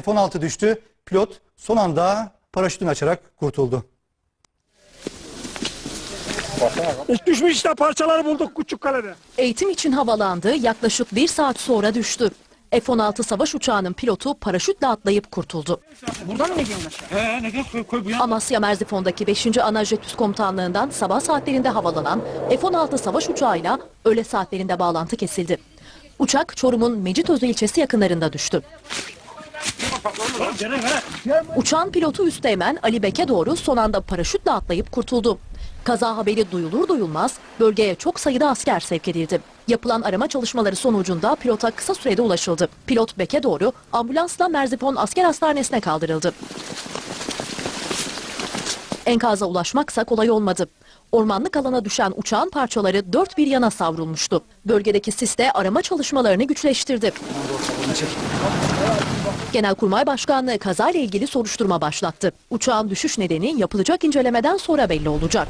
F-16 düştü. Pilot son anda paraşütünü açarak kurtuldu. Düşmüş işte parçaları bulduk Küçükkalede. Eğitim için havalandı, yaklaşık bir saat sonra düştü. F-16 savaş uçağının pilotu paraşütle atlayıp kurtuldu. Buradan mı gidiyorsun aşağı? He ne gel koy, koy bu yana. Amasya Merzifon'daki 5. Ana Jet Üst Komutanlığı'ndan sabah saatlerinde havalanan F-16 savaş uçağıyla öğle saatlerinde bağlantı kesildi. Uçak Çorum'un Mecitözü ilçesi yakınlarında düştü. Uçağın pilotu Üsteğmen Ali Bek'e doğru son anda paraşütle atlayıp kurtuldu. Kaza haberi duyulur duyulmaz bölgeye çok sayıda asker sevk edildi. Yapılan arama çalışmaları sonucunda pilota kısa sürede ulaşıldı. Pilot Bek'e doğru ambulansla Merzifon Asker Hastanesi'ne kaldırıldı. Enkaza ulaşmaksa kolay olmadı. Ormanlık alana düşen uçağın parçaları dört bir yana savrulmuştu. Bölgedeki sis de arama çalışmalarını güçleştirdi. Genelkurmay Başkanlığı kazayla ilgili soruşturma başlattı. Uçağın düşüş nedeni yapılacak incelemeden sonra belli olacak.